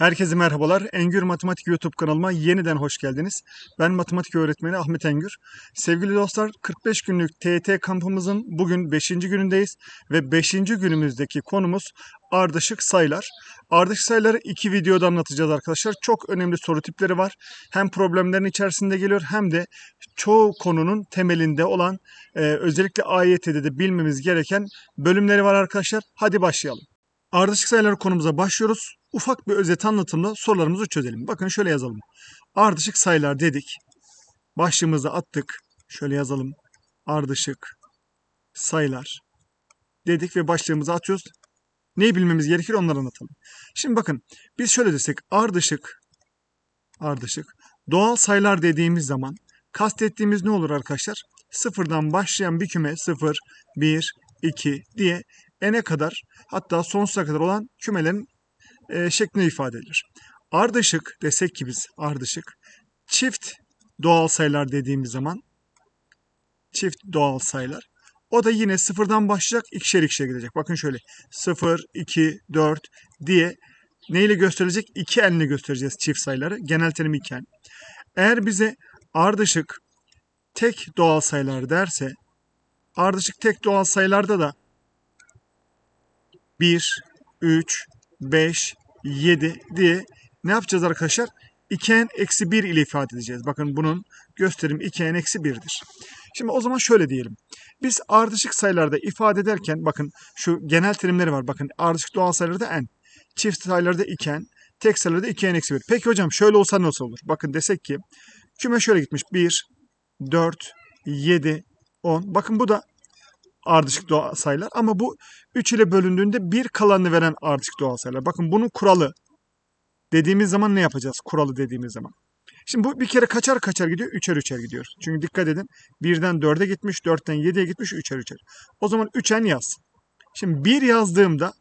Herkese merhabalar. Engür Matematik YouTube kanalıma yeniden hoş geldiniz. Ben matematik öğretmeni Ahmet Engür. Sevgili dostlar 45 günlük TET kampımızın bugün 5. günündeyiz ve 5. günümüzdeki konumuz ardışık sayılar. Ardışık sayıları iki videoda anlatacağız arkadaşlar. Çok önemli soru tipleri var. Hem problemlerin içerisinde geliyor hem de çoğu konunun temelinde olan e, özellikle AYT'de de bilmemiz gereken bölümleri var arkadaşlar. Hadi başlayalım. Ardışık sayılar konumuza başlıyoruz. Ufak bir özet anlatımla sorularımızı çözelim. Bakın şöyle yazalım. Ardışık sayılar dedik. Başlığımızı attık. Şöyle yazalım. Ardışık sayılar dedik ve başlığımızı atıyoruz. Neyi bilmemiz gerekir onları anlatalım. Şimdi bakın biz şöyle desek ardışık ardışık doğal sayılar dediğimiz zaman kastettiğimiz ne olur arkadaşlar? Sıfırdan başlayan bir küme 0, 1, 2 diye n'e kadar hatta sonsuza kadar olan kümelerin e, şeklinde ifade edilir. Ardışık desek ki biz ardışık çift doğal sayılar dediğimiz zaman çift doğal sayılar o da yine sıfırdan başlayacak ikişer ikişer gidecek. Bakın şöyle 0, 2, 4 diye neyle gösterecek? 2 enle göstereceğiz çift sayıları. Genel terim 2 en. Eğer bize ardışık tek doğal sayılar derse ardışık tek doğal sayılarda da 1, 3, 5, 7 diye ne yapacağız arkadaşlar? 2n eksi 1 ile ifade edeceğiz. Bakın bunun gösterim 2n eksi 1'dir. Şimdi o zaman şöyle diyelim. Biz ardışık sayılarda ifade ederken bakın şu genel terimleri var. Bakın ardışık doğal sayılarda n. Çift sayılarda 2n. Tek sayılarda 2n eksi 1. Peki hocam şöyle olsa nasıl olur? Bakın desek ki küme şöyle gitmiş. 1, 4, 7, 10. Bakın bu da ardışık doğal sayılar ama bu 3 ile bölündüğünde bir kalanını veren ardışık doğal sayılar. Bakın bunun kuralı dediğimiz zaman ne yapacağız? Kuralı dediğimiz zaman. Şimdi bu bir kere kaçar kaçar gidiyor? Üçer üçer gidiyor. Çünkü dikkat edin. Birden 4'e gitmiş, 4'ten 7'ye gitmiş, üçer üçer. O zaman 3'en yaz. Şimdi 1 yazdığımda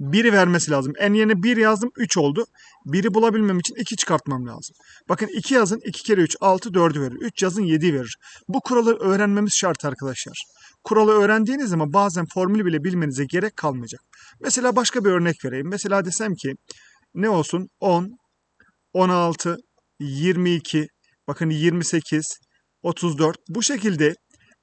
1'i vermesi lazım. En yerine 1 yazdım 3 oldu. 1'i bulabilmem için 2 çıkartmam lazım. Bakın 2 yazın 2 kere 3 6 4'ü verir. 3 yazın 7'yi verir. Bu kuralı öğrenmemiz şart arkadaşlar. Kuralı öğrendiğiniz zaman bazen formülü bile bilmenize gerek kalmayacak. Mesela başka bir örnek vereyim. Mesela desem ki ne olsun 10, 16, 22, bakın 28, 34 bu şekilde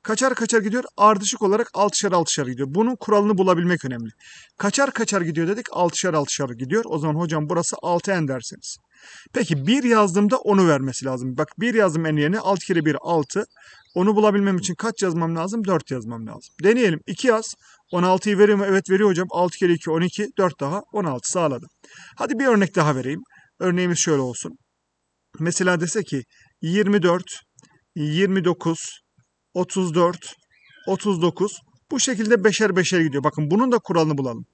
kaçar kaçar gidiyor ardışık olarak altışar altışar gidiyor. Bunun kuralını bulabilmek önemli. Kaçar kaçar gidiyor dedik altışar altışar gidiyor. O zaman hocam burası 6n dersiniz. Peki 1 yazdığımda onu vermesi lazım. Bak 1 yazdım en yerine 6 kere 1 6. Onu bulabilmem için kaç yazmam lazım? 4 yazmam lazım. Deneyelim. 2 yaz. 16'yı veriyor mu? Evet veriyor hocam. 6 kere 2 12. 4 daha 16 sağladı. Hadi bir örnek daha vereyim. Örneğimiz şöyle olsun. Mesela dese ki 24, 29, 34, 39 bu şekilde beşer beşer gidiyor. Bakın bunun da kuralını bulalım.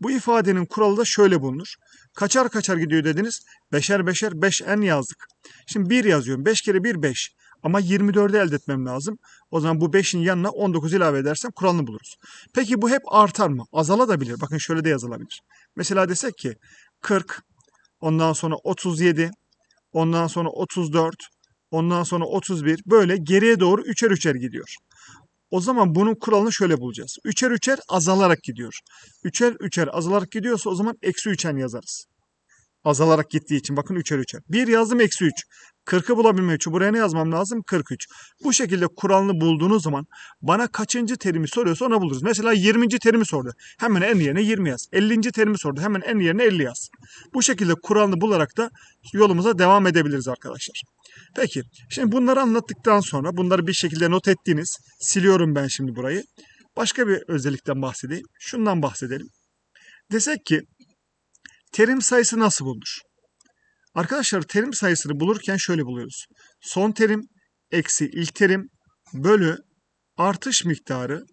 Bu ifadenin kuralı da şöyle bulunur. Kaçar kaçar gidiyor dediniz. Beşer beşer 5n yazdık. Şimdi 1 yazıyorum. 5 kere 1 5. Ama 24'ü elde etmem lazım. O zaman bu 5'in yanına 19 ilave edersem kuralını buluruz. Peki bu hep artar mı? Azalabilir. Bakın şöyle de yazılabilir. Mesela desek ki 40, ondan sonra 37, ondan sonra 34, ondan sonra 31 böyle geriye doğru üçer üçer gidiyor. O zaman bunun kuralını şöyle bulacağız. Üçer üçer azalarak gidiyor. Üçer üçer azalarak gidiyorsa o zaman eksi üçen yazarız. Azalarak gittiği için bakın üçer üçer. Bir yazdım eksi üç. 40'ı bulabilmek için buraya ne yazmam lazım? 43. Bu şekilde kuralını bulduğunuz zaman bana kaçıncı terimi soruyorsa ona buluruz. Mesela 20. terimi sordu. Hemen en yerine 20 yaz. 50. terimi sordu. Hemen en yerine 50 yaz. Bu şekilde kuralını bularak da yolumuza devam edebiliriz arkadaşlar. Peki şimdi bunları anlattıktan sonra bunları bir şekilde not ettiğiniz siliyorum ben şimdi burayı. Başka bir özellikten bahsedeyim. Şundan bahsedelim. Desek ki terim sayısı nasıl bulunur? Arkadaşlar terim sayısını bulurken şöyle buluyoruz. Son terim eksi ilk terim bölü artış miktarı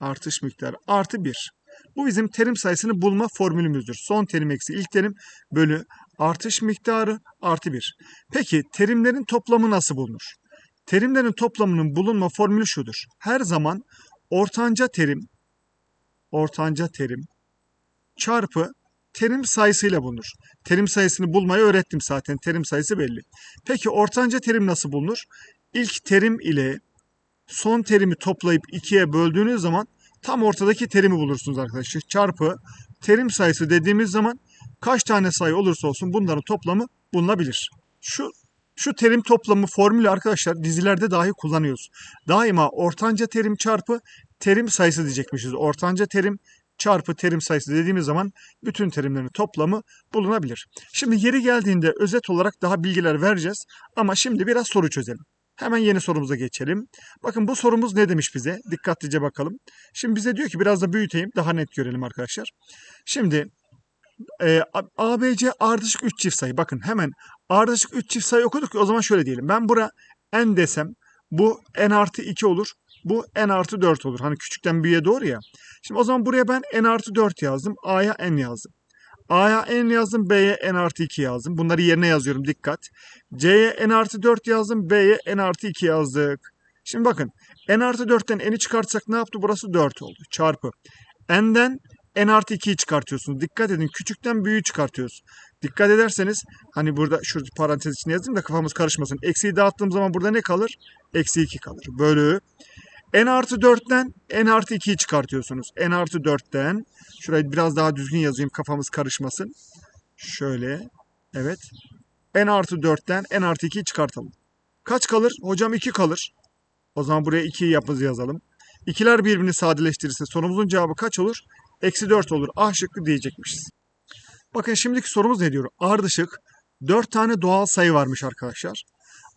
artış miktarı artı 1. Bu bizim terim sayısını bulma formülümüzdür. Son terim eksi ilk terim bölü artış miktarı artı 1. Peki terimlerin toplamı nasıl bulunur? Terimlerin toplamının bulunma formülü şudur. Her zaman ortanca terim ortanca terim çarpı terim sayısıyla bulunur. Terim sayısını bulmayı öğrettim zaten. Terim sayısı belli. Peki ortanca terim nasıl bulunur? İlk terim ile son terimi toplayıp ikiye böldüğünüz zaman tam ortadaki terimi bulursunuz arkadaşlar. Çarpı terim sayısı dediğimiz zaman kaç tane sayı olursa olsun bunların toplamı bulunabilir. Şu şu terim toplamı formülü arkadaşlar dizilerde dahi kullanıyoruz. Daima ortanca terim çarpı terim sayısı diyecekmişiz. Ortanca terim çarpı terim sayısı dediğimiz zaman bütün terimlerin toplamı bulunabilir. Şimdi yeri geldiğinde özet olarak daha bilgiler vereceğiz ama şimdi biraz soru çözelim. Hemen yeni sorumuza geçelim. Bakın bu sorumuz ne demiş bize? Dikkatlice bakalım. Şimdi bize diyor ki biraz da büyüteyim daha net görelim arkadaşlar. Şimdi e, ABC ardışık 3 çift sayı. Bakın hemen ardışık 3 çift sayı okuduk ki o zaman şöyle diyelim. Ben bura n desem bu n artı 2 olur. Bu n artı 4 olur. Hani küçükten büyüğe doğru ya. Şimdi o zaman buraya ben n artı 4 yazdım. A'ya n yazdım. A'ya n yazdım. B'ye n artı 2 yazdım. Bunları yerine yazıyorum. Dikkat. C'ye n artı 4 yazdım. B'ye n artı 2 yazdık. Şimdi bakın. n artı 4'ten n'i çıkartsak ne yaptı? Burası 4 oldu. Çarpı. n'den n artı 2'yi çıkartıyorsunuz. Dikkat edin. Küçükten büyüğü çıkartıyoruz. Dikkat ederseniz hani burada şu parantez içine yazayım da kafamız karışmasın. Eksiği dağıttığım zaman burada ne kalır? Eksi 2 kalır. Bölü. N artı 4'ten n artı 2'yi çıkartıyorsunuz. n artı 4'ten şurayı biraz daha düzgün yazayım kafamız karışmasın. Şöyle. Evet. n artı 4'ten n artı 2'yi çıkartalım. Kaç kalır? Hocam 2 kalır. O zaman buraya 2'yi yapız yazalım. İkiler birbirini sadeleştirirse sorumuzun cevabı kaç olur? Eksi 4 olur. A şıkkı diyecekmişiz. Bakın şimdiki sorumuz ne diyor? Ardışık 4 tane doğal sayı varmış arkadaşlar.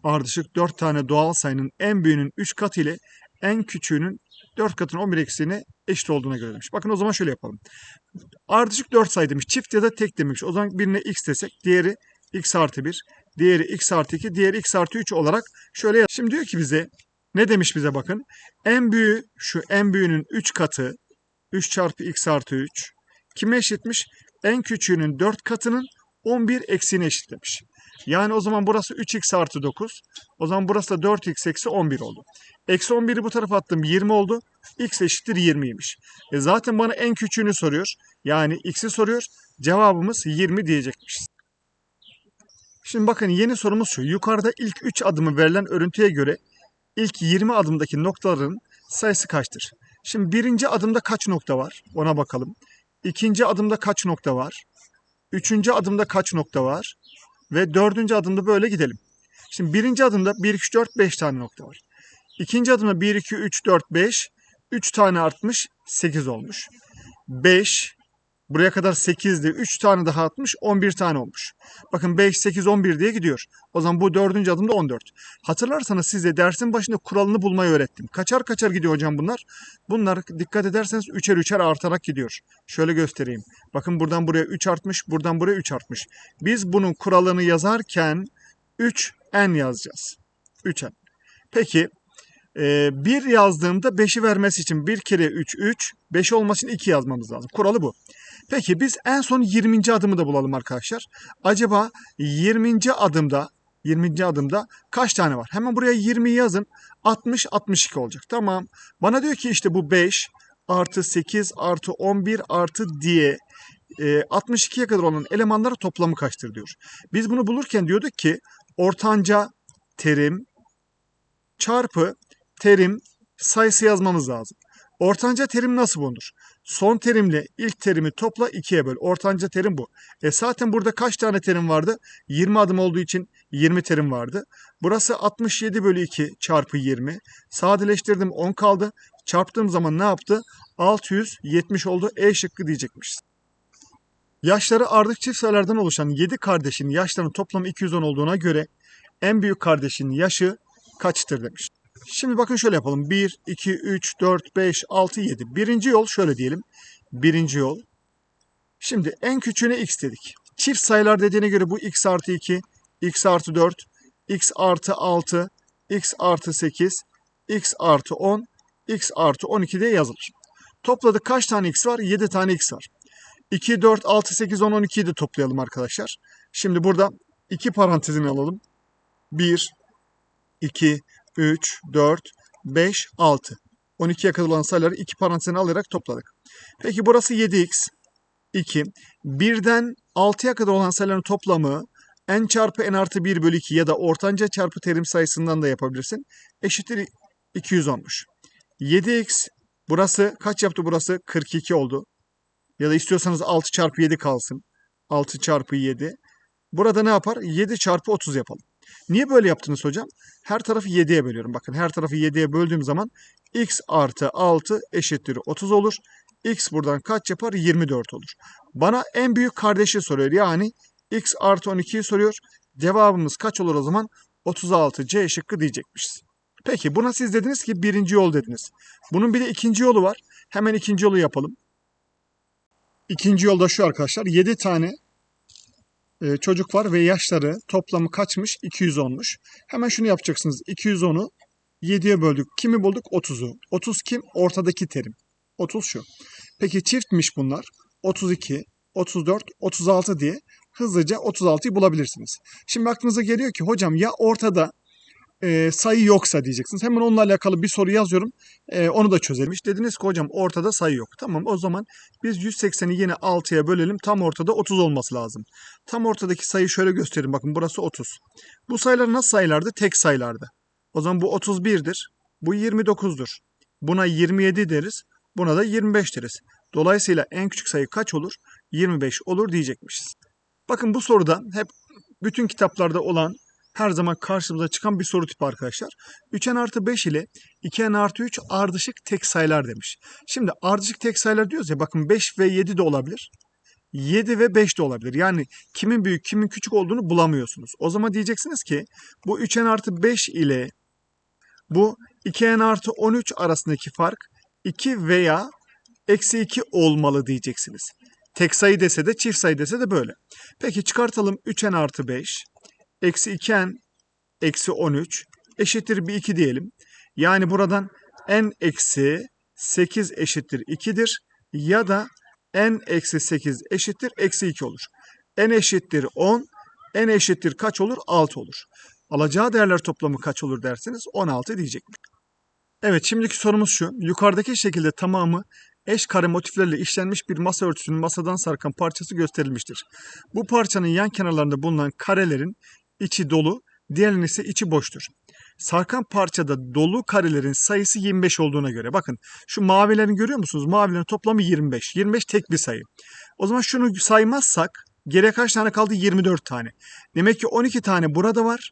Ardışık 4 tane doğal sayının en büyüğünün 3 katı ile en küçüğünün 4 katının 11 eksiğine eşit olduğuna göre demiş. Bakın o zaman şöyle yapalım. Ardışık 4 sayı demiş. Çift ya da tek demiş. O zaman birine x desek diğeri x artı 1, diğeri x artı 2, diğeri x artı 3 olarak şöyle yaz. Şimdi diyor ki bize ne demiş bize bakın. En büyüğü şu en büyüğünün 3 katı 3 çarpı x artı 3 kime eşitmiş? En küçüğünün 4 katının 11 eksiğine eşitlemiş. Yani o zaman burası 3x artı 9. O zaman burası da 4x eksi 11 oldu. Eksi 11'i bu tarafa attım 20 oldu. x eşittir 20'ymiş. E zaten bana en küçüğünü soruyor. Yani x'i soruyor. Cevabımız 20 diyecekmişiz. Şimdi bakın yeni sorumuz şu. Yukarıda ilk 3 adımı verilen örüntüye göre ilk 20 adımdaki noktaların sayısı kaçtır? Şimdi birinci adımda kaç nokta var? Ona bakalım. İkinci adımda kaç nokta var? Üçüncü adımda kaç nokta var? Ve dördüncü adımda böyle gidelim. Şimdi birinci adımda 1, 2, 3, 4, 5 tane nokta var. İkinci adımda 1, 2, 3, 4, 5. 3 tane artmış 8 olmuş. 5, buraya kadar 8'di. 3 tane daha atmış 11 tane olmuş. Bakın 5, 8, 11 diye gidiyor. O zaman bu dördüncü adımda 14. Hatırlarsanız size dersin başında kuralını bulmayı öğrettim. Kaçar kaçar gidiyor hocam bunlar. Bunlar dikkat ederseniz üçer üçer artarak gidiyor. Şöyle göstereyim. Bakın buradan buraya 3 artmış, buradan buraya 3 artmış. Biz bunun kuralını yazarken 3n yazacağız. 3n. Peki e, 1 yazdığımda 5'i vermesi için 1 kere 3 3, 5 olması için 2 yazmamız lazım. Kuralı bu. Peki biz en son 20. adımı da bulalım arkadaşlar. Acaba 20. adımda 20. adımda kaç tane var? Hemen buraya 20 yazın. 60 62 olacak. Tamam. Bana diyor ki işte bu 5 artı 8 artı 11 artı diye e, 62'ye kadar olan elemanları toplamı kaçtır diyor. Biz bunu bulurken diyorduk ki ortanca terim çarpı terim sayısı yazmamız lazım. Ortanca terim nasıl bulunur? Son terimle ilk terimi topla 2'ye böl. Ortanca terim bu. E zaten burada kaç tane terim vardı? 20 adım olduğu için 20 terim vardı. Burası 67 bölü 2 çarpı 20. Sadeleştirdim 10 kaldı. Çarptığım zaman ne yaptı? 670 oldu. E şıkkı diyecekmişiz. Yaşları ardışık çift sayılardan oluşan 7 kardeşin yaşlarının toplamı 210 olduğuna göre en büyük kardeşin yaşı kaçtır demiş. Şimdi bakın şöyle yapalım. 1, 2, 3, 4, 5, 6, 7. Birinci yol şöyle diyelim. Birinci yol. Şimdi en küçüğüne x dedik. Çift sayılar dediğine göre bu x artı 2, x artı 4, x artı 6, x artı 8, x artı 10, x artı 12 diye yazılır. Topladık kaç tane x var? 7 tane x var. 2, 4, 6, 8, 10, 12'yi de toplayalım arkadaşlar. Şimdi burada iki parantezini alalım. 1, 2, 3, 4, 5, 6. 12'ye kadar olan sayıları iki parantezine alarak topladık. Peki burası 7x, 2. Birden 6'ya kadar olan sayıların toplamı n çarpı n artı 1 bölü 2 ya da ortanca çarpı terim sayısından da yapabilirsin. Eşittir 200 olmuş. 7x burası kaç yaptı burası? 42 oldu. Ya da istiyorsanız 6 çarpı 7 kalsın. 6 çarpı 7. Burada ne yapar? 7 çarpı 30 yapalım. Niye böyle yaptınız hocam? Her tarafı 7'ye bölüyorum. Bakın her tarafı 7'ye böldüğüm zaman x artı 6 eşittir 30 olur. x buradan kaç yapar? 24 olur. Bana en büyük kardeşi soruyor. Yani x artı 12'yi soruyor. Cevabımız kaç olur o zaman? 36 C şıkkı diyecekmişiz. Peki buna siz dediniz ki birinci yol dediniz. Bunun bir de ikinci yolu var. Hemen ikinci yolu yapalım. İkinci yolda şu arkadaşlar. 7 tane e, çocuk var ve yaşları toplamı kaçmış? 210'muş. Hemen şunu yapacaksınız. 210'u 7'ye böldük. Kimi bulduk? 30'u. 30 kim? Ortadaki terim. 30 şu. Peki çiftmiş bunlar. 32, 34, 36 diye hızlıca 36'yı bulabilirsiniz. Şimdi aklınıza geliyor ki hocam ya ortada e, sayı yoksa diyeceksiniz. Hemen onunla alakalı bir soru yazıyorum. E, onu da çözelim. İşte dediniz ki hocam ortada sayı yok. Tamam o zaman biz 180'i yine 6'ya bölelim. Tam ortada 30 olması lazım. Tam ortadaki sayı şöyle göstereyim. Bakın burası 30. Bu sayılar nasıl sayılardı? Tek sayılardı. O zaman bu 31'dir. Bu 29'dur. Buna 27 deriz. Buna da 25 deriz. Dolayısıyla en küçük sayı kaç olur? 25 olur diyecekmişiz. Bakın bu soruda hep bütün kitaplarda olan her zaman karşımıza çıkan bir soru tipi arkadaşlar. 3n artı 5 ile 2n artı 3 ardışık tek sayılar demiş. Şimdi ardışık tek sayılar diyoruz ya bakın 5 ve 7 de olabilir. 7 ve 5 de olabilir. Yani kimin büyük kimin küçük olduğunu bulamıyorsunuz. O zaman diyeceksiniz ki bu 3n artı 5 ile bu 2n artı 13 arasındaki fark 2 veya eksi 2 olmalı diyeceksiniz. Tek sayı dese de çift sayı dese de böyle. Peki çıkartalım 3n artı 5 eksi 2n eksi 13 eşittir bir 2 diyelim. Yani buradan n eksi 8 eşittir 2'dir ya da n eksi 8 eşittir eksi 2 olur. n eşittir 10, n eşittir kaç olur? 6 olur. Alacağı değerler toplamı kaç olur derseniz 16 diyecek. Evet şimdiki sorumuz şu. Yukarıdaki şekilde tamamı eş kare motiflerle işlenmiş bir masa örtüsünün masadan sarkan parçası gösterilmiştir. Bu parçanın yan kenarlarında bulunan karelerin içi dolu, diğerinin ise içi boştur. Sarkan parçada dolu karelerin sayısı 25 olduğuna göre bakın şu mavilerini görüyor musunuz? Mavilerin toplamı 25. 25 tek bir sayı. O zaman şunu saymazsak geriye kaç tane kaldı? 24 tane. Demek ki 12 tane burada var.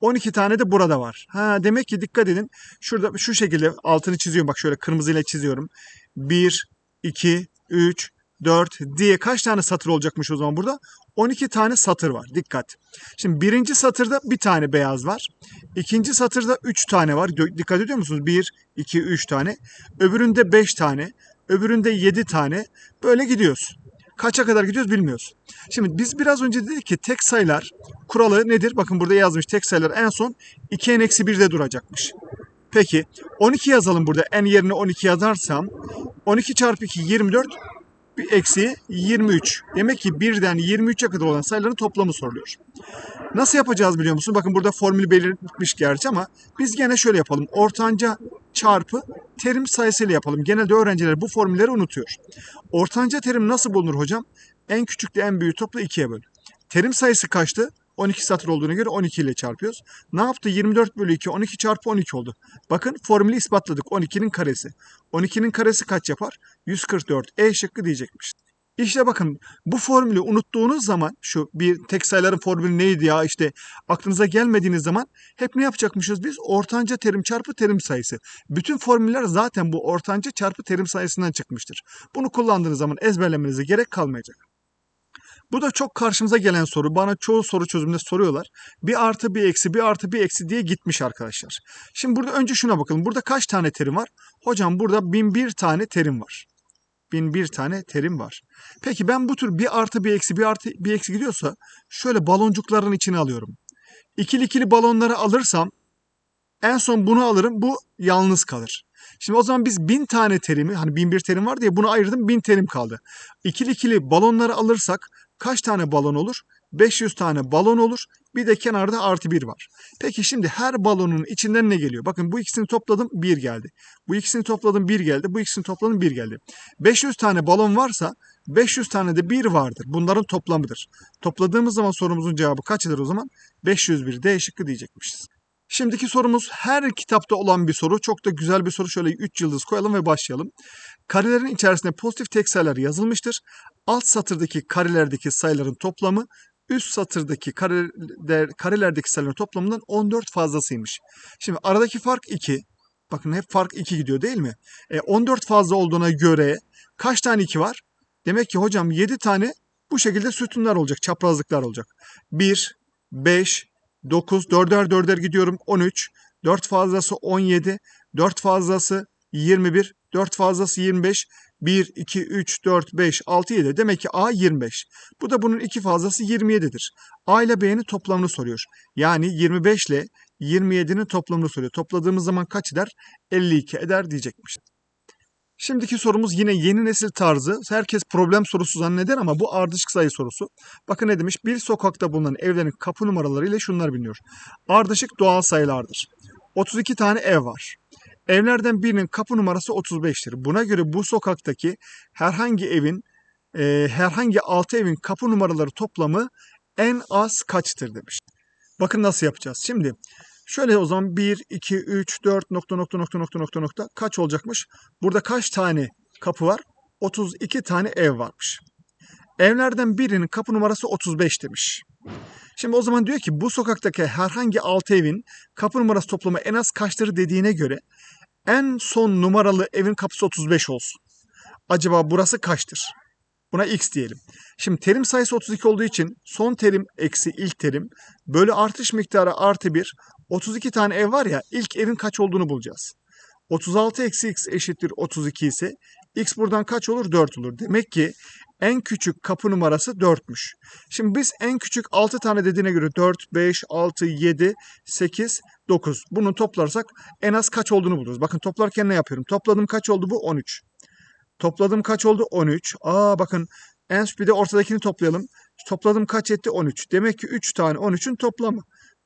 12 tane de burada var. Ha demek ki dikkat edin. Şurada şu şekilde altını çiziyorum. Bak şöyle kırmızıyla çiziyorum. 1 2 3 4 diye kaç tane satır olacakmış o zaman burada? 12 tane satır var. Dikkat. Şimdi birinci satırda bir tane beyaz var. İkinci satırda 3 tane var. Dikkat ediyor musunuz? 1, 2, 3 tane. Öbüründe 5 tane. Öbüründe 7 tane. Böyle gidiyoruz. Kaça kadar gidiyoruz bilmiyoruz. Şimdi biz biraz önce dedik ki tek sayılar kuralı nedir? Bakın burada yazmış tek sayılar en son 2n-1'de duracakmış. Peki 12 yazalım burada. n yerine 12 yazarsam 12 çarpı 2 24 bir eksi 23. Demek ki 1'den 23'e kadar olan sayıların toplamı soruluyor. Nasıl yapacağız biliyor musun? Bakın burada formülü belirtmiş gerçi ama biz gene şöyle yapalım. Ortanca çarpı terim sayısıyla yapalım. Genelde öğrenciler bu formülleri unutuyor. Ortanca terim nasıl bulunur hocam? En küçükle en büyüğü topla 2'ye böl. Terim sayısı kaçtı? 12 satır olduğuna göre 12 ile çarpıyoruz. Ne yaptı? 24 bölü 2 12 çarpı 12 oldu. Bakın formülü ispatladık. 12'nin karesi. 12'nin karesi kaç yapar? 144. E şıkkı diyecekmiş. İşte bakın bu formülü unuttuğunuz zaman şu bir tek sayıların formülü neydi ya işte aklınıza gelmediğiniz zaman hep ne yapacakmışız biz? Ortanca terim çarpı terim sayısı. Bütün formüller zaten bu ortanca çarpı terim sayısından çıkmıştır. Bunu kullandığınız zaman ezberlemenize gerek kalmayacak. Bu da çok karşımıza gelen soru. Bana çoğu soru çözümünde soruyorlar. Bir artı bir eksi bir artı bir eksi diye gitmiş arkadaşlar. Şimdi burada önce şuna bakalım. Burada kaç tane terim var? Hocam burada bin bir tane terim var. Bin bir tane terim var. Peki ben bu tür bir artı bir eksi bir artı bir eksi gidiyorsa şöyle baloncukların içine alıyorum. İkili ikili balonları alırsam en son bunu alırım. Bu yalnız kalır. Şimdi o zaman biz bin tane terimi hani bin bir terim var diye bunu ayırdım bin terim kaldı. İkili ikili balonları alırsak kaç tane balon olur? 500 tane balon olur. Bir de kenarda artı 1 var. Peki şimdi her balonun içinden ne geliyor? Bakın bu ikisini topladım 1 geldi. Bu ikisini topladım 1 geldi. Bu ikisini topladım 1 geldi. 500 tane balon varsa 500 tane de 1 vardır. Bunların toplamıdır. Topladığımız zaman sorumuzun cevabı kaçıdır o zaman? 501 D şıkkı diyecekmişiz. Şimdiki sorumuz her kitapta olan bir soru. Çok da güzel bir soru. Şöyle 3 yıldız koyalım ve başlayalım. Karelerin içerisinde pozitif tek sayılar yazılmıştır. Alt satırdaki karelerdeki sayıların toplamı üst satırdaki kareler, karelerdeki sayıların toplamından 14 fazlasıymış. Şimdi aradaki fark 2. Bakın hep fark 2 gidiyor değil mi? E, 14 fazla olduğuna göre kaç tane 2 var? Demek ki hocam 7 tane bu şekilde sütunlar olacak, çaprazlıklar olacak. 1, 5, 9, 4'er 4'er gidiyorum 13, 4 fazlası 17, 4 fazlası 21, 4 fazlası 25, 1, 2, 3, 4, 5, 6, 7. Demek ki A 25. Bu da bunun 2 fazlası 27'dir. A ile B'nin toplamını soruyor. Yani 25 ile 27'nin toplamını soruyor. Topladığımız zaman kaç eder? 52 eder diyecekmiş. Şimdiki sorumuz yine yeni nesil tarzı. Herkes problem sorusu zanneder ama bu ardışık sayı sorusu. Bakın ne demiş? Bir sokakta bulunan evlerin kapı numaraları ile şunlar biliniyor. Ardışık doğal sayılardır. 32 tane ev var. Evlerden birinin kapı numarası 35'tir. Buna göre bu sokaktaki herhangi evin e, herhangi 6 evin kapı numaraları toplamı en az kaçtır demiş. Bakın nasıl yapacağız. Şimdi şöyle o zaman 1, 2, 3, 4 nokta nokta nokta nokta nokta nokta kaç olacakmış? Burada kaç tane kapı var? 32 tane ev varmış. Evlerden birinin kapı numarası 35 demiş. Şimdi o zaman diyor ki bu sokaktaki herhangi 6 evin kapı numarası toplamı en az kaçtır dediğine göre en son numaralı evin kapısı 35 olsun. Acaba burası kaçtır? Buna x diyelim. Şimdi terim sayısı 32 olduğu için son terim eksi ilk terim bölü artış miktarı artı 1. 32 tane ev var ya ilk evin kaç olduğunu bulacağız. 36 eksi x eşittir 32 ise x buradan kaç olur? 4 olur. Demek ki en küçük kapı numarası 4'müş. Şimdi biz en küçük 6 tane dediğine göre 4, 5, 6, 7, 8, 9. Bunu toplarsak en az kaç olduğunu buluruz. Bakın toplarken ne yapıyorum? Topladım kaç oldu bu? 13. Topladım kaç oldu? 13. Aa bakın en bir de ortadakini toplayalım. Topladım kaç etti? 13. Demek ki 3 tane 13'ün toplamı.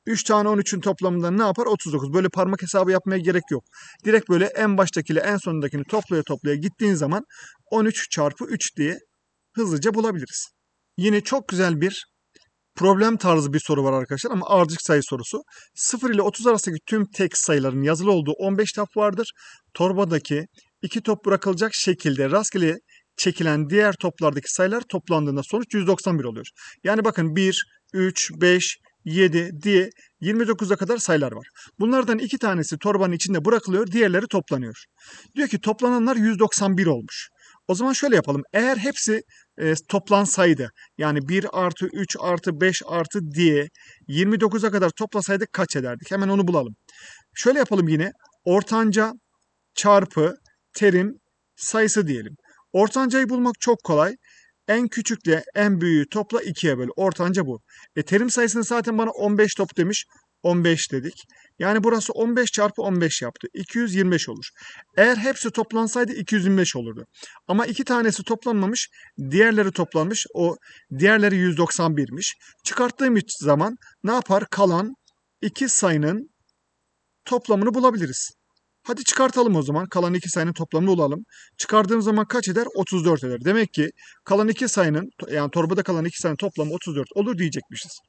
3 tane 13'ün toplamından ne yapar? 39. Böyle parmak hesabı yapmaya gerek yok. Direkt böyle en baştakiyle en sonundakini toplaya toplaya gittiğin zaman 13 çarpı 3 diye hızlıca bulabiliriz. Yine çok güzel bir problem tarzı bir soru var arkadaşlar ama ardışık sayı sorusu. 0 ile 30 arasındaki tüm tek sayıların yazılı olduğu 15 tap vardır. Torbadaki iki top bırakılacak şekilde rastgele çekilen diğer toplardaki sayılar toplandığında sonuç 191 oluyor. Yani bakın 1, 3, 5, 7 diye 29'a kadar sayılar var. Bunlardan iki tanesi torbanın içinde bırakılıyor, diğerleri toplanıyor. Diyor ki toplananlar 191 olmuş. O zaman şöyle yapalım. Eğer hepsi e, toplansaydı yani 1 artı 3 artı 5 artı diye 29'a kadar toplasaydık kaç ederdik? Hemen onu bulalım. Şöyle yapalım yine. Ortanca çarpı terim sayısı diyelim. Ortancayı bulmak çok kolay. En küçükle en büyüğü topla 2'ye böl. Ortanca bu. E, terim sayısını zaten bana 15 top demiş. 15 dedik. Yani burası 15 çarpı 15 yaptı. 225 olur. Eğer hepsi toplansaydı 225 olurdu. Ama iki tanesi toplanmamış, diğerleri toplanmış. O diğerleri 191'miş. Çıkarttığım zaman ne yapar? Kalan iki sayının toplamını bulabiliriz. Hadi çıkartalım o zaman. Kalan iki sayının toplamını bulalım. Çıkardığım zaman kaç eder? 34 eder. Demek ki kalan iki sayının yani torbada kalan iki sayının toplamı 34 olur diyecekmişiz.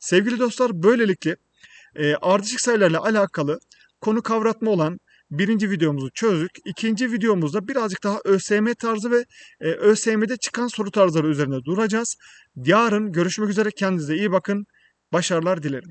Sevgili dostlar böylelikle e, ardışık sayılarla alakalı konu kavratma olan birinci videomuzu çözdük. İkinci videomuzda birazcık daha ÖSYM tarzı ve e, ÖSYM'de çıkan soru tarzları üzerine duracağız. Yarın görüşmek üzere. Kendinize iyi bakın. Başarılar dilerim.